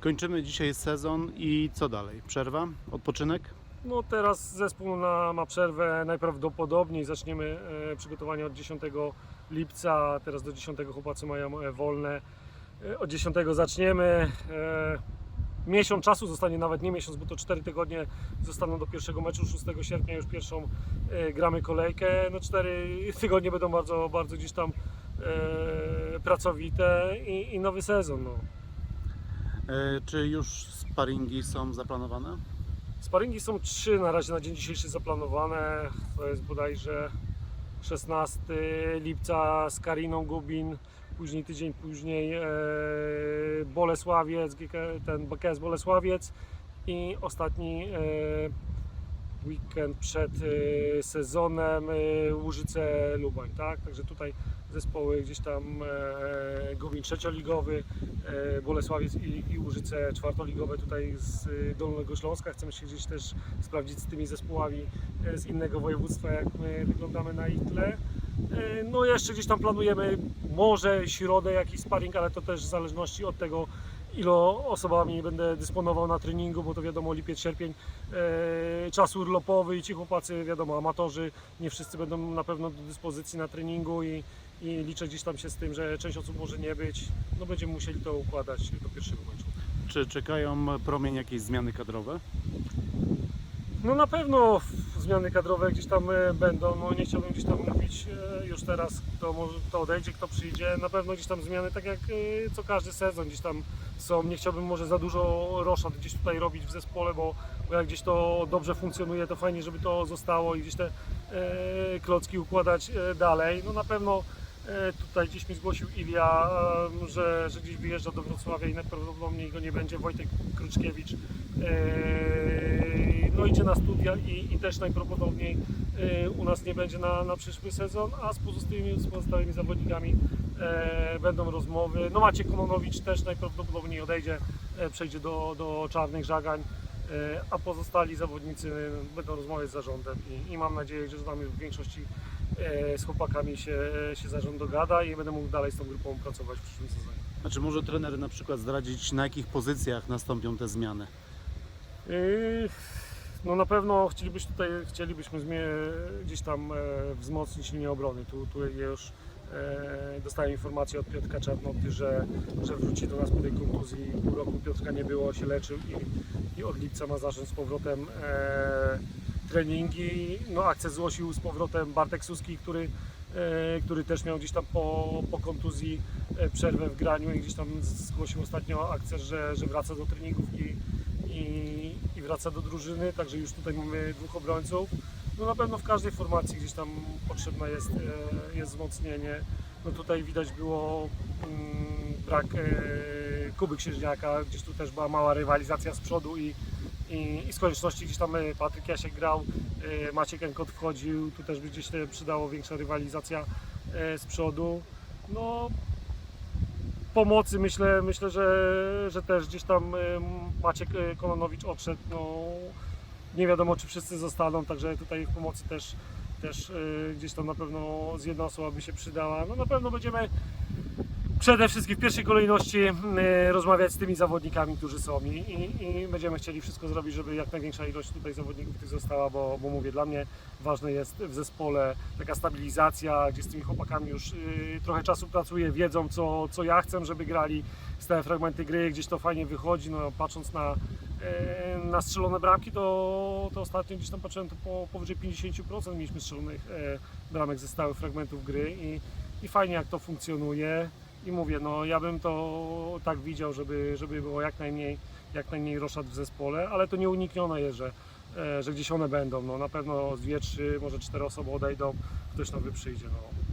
Kończymy dzisiaj sezon i co dalej? Przerwa? Odpoczynek? No teraz zespół na, ma przerwę, najprawdopodobniej zaczniemy e, przygotowania od 10 lipca, teraz do 10 chłopacy mają e, wolne. E, od 10 zaczniemy. E, miesiąc czasu zostanie, nawet nie miesiąc, bo to 4 tygodnie zostaną do pierwszego meczu 6 sierpnia, już pierwszą e, gramy kolejkę. No 4 tygodnie będą bardzo, bardzo gdzieś tam e, pracowite i, i nowy sezon. No. E, czy już sparingi są zaplanowane? Sparingi są trzy na razie na dzień dzisiejszy zaplanowane. To jest bodajże 16 lipca z Kariną Gubin, później tydzień później e, Bolesławiec, ten BKS Bolesławiec i ostatni e, weekend przed sezonem Łużyce Lubań, tak? Także tutaj zespoły gdzieś tam e, Gubin trzecioligowy, e, Bolesławiec i, i czwartoligowe tutaj z e, Dolnego Śląska. Chcemy się gdzieś też sprawdzić z tymi zespołami e, z innego województwa, jak my wyglądamy na ich tle. E, No jeszcze gdzieś tam planujemy może środę jakiś sparring, ale to też w zależności od tego, ilo osobami będę dysponował na treningu, bo to wiadomo lipiec, sierpień, e, czas urlopowy i ci chłopacy, wiadomo, amatorzy, nie wszyscy będą na pewno do dyspozycji na treningu i, i liczę gdzieś tam się z tym, że część osób może nie być, no będziemy musieli to układać do pierwszego meczu. Czy czekają promień jakieś zmiany kadrowe? No na pewno zmiany kadrowe gdzieś tam e, będą, no nie chciałbym gdzieś tam mówić e, już teraz, kto, może, kto odejdzie, kto przyjdzie, na pewno gdzieś tam zmiany, tak jak co każdy sezon gdzieś tam są, nie chciałbym może za dużo roszad gdzieś tutaj robić w zespole, bo, jak gdzieś to dobrze funkcjonuje, to fajnie, żeby to zostało i gdzieś te e, klocki układać e, dalej, no na pewno e, tutaj gdzieś mi zgłosił Ilia, e, że, że gdzieś wyjeżdża do Wrocławia i najprawdopodobniej go nie będzie, Wojtek Kruczkiewicz e, no idzie na studia i, i też najprawdopodobniej e, u nas nie będzie na, na przyszły sezon, a z pozostałymi, z pozostałymi zawodnikami e, będą rozmowy. No Maciek Kononowicz też najprawdopodobniej odejdzie, e, przejdzie do, do Czarnych Żagań, e, a pozostali zawodnicy będą rozmawiać z zarządem i, i mam nadzieję, że tam w większości e, z chłopakami się, się zarząd dogada i będę mógł dalej z tą grupą pracować w przyszłym sezonie. Znaczy może trener na przykład zdradzić na jakich pozycjach nastąpią te zmiany? Yy, No na pewno chcielibyśmy tutaj, chcielibyśmy gdzieś tam e, wzmocnić linię obrony. Tu, tu już e, dostałem informację od Piotrka Czarnoty, że, że wróci do nas po tej kontuzji. Pół roku Piotrka nie było, się leczył i, i od lipca ma zacząć z powrotem e, treningi. No akcję z powrotem Bartek Suski, który, e, który też miał gdzieś tam po, po kontuzji e, przerwę w graniu i gdzieś tam zgłosił ostatnio akcję, że, że wraca do treningów i, i, i wraca do drużyny, także już tutaj mamy dwóch obrońców. No na pewno w każdej formacji gdzieś tam potrzebne jest, e, jest wzmocnienie. No tutaj widać było mm, brak e, Kuby Księżniaka, gdzieś tu też była mała rywalizacja z przodu i, i, i z konieczności gdzieś tam e, Patryk Jasiek grał, Maciek Enkot wchodził, tu też by gdzieś się przydało większa rywalizacja z przodu. No pomocy myślę, myślę że, że też gdzieś tam Maciek Kononowicz odszedł. No, nie wiadomo, czy wszyscy zostaną, także tutaj w pomocy też, też e, gdzieś tam na pewno z jedna osoba by się przydała. No na pewno będziemy przede wszystkim w pierwszej kolejności e, rozmawiać z tymi zawodnikami, którzy są i, i, i będziemy chcieli wszystko zrobić, żeby jak największa ilość tutaj zawodników tych została, bo, bo mówię, dla mnie ważne jest w zespole taka stabilizacja, gdzie z tymi chłopakami już y, trochę czasu pracuję, wiedzą co, co ja chcę, żeby grali, stałe fragmenty gry, gdzieś to fajnie wychodzi, no patrząc na, na strzelone bramki, to, to ostatnio gdzieś tam patrzyłem, to po, powyżej 50% mieliśmy strzelonych e, bramek ze stałych fragmentów gry i, i fajnie jak to funkcjonuje i mówię, no ja bym to tak widział, żeby, żeby było jak najmniej, jak najmniej roszad w zespole, ale to nieuniknione jest, że, e, że gdzieś one będą, no na pewno dwie, trzy, może cztery osoby odejdą, ktoś nowy przyjdzie, no.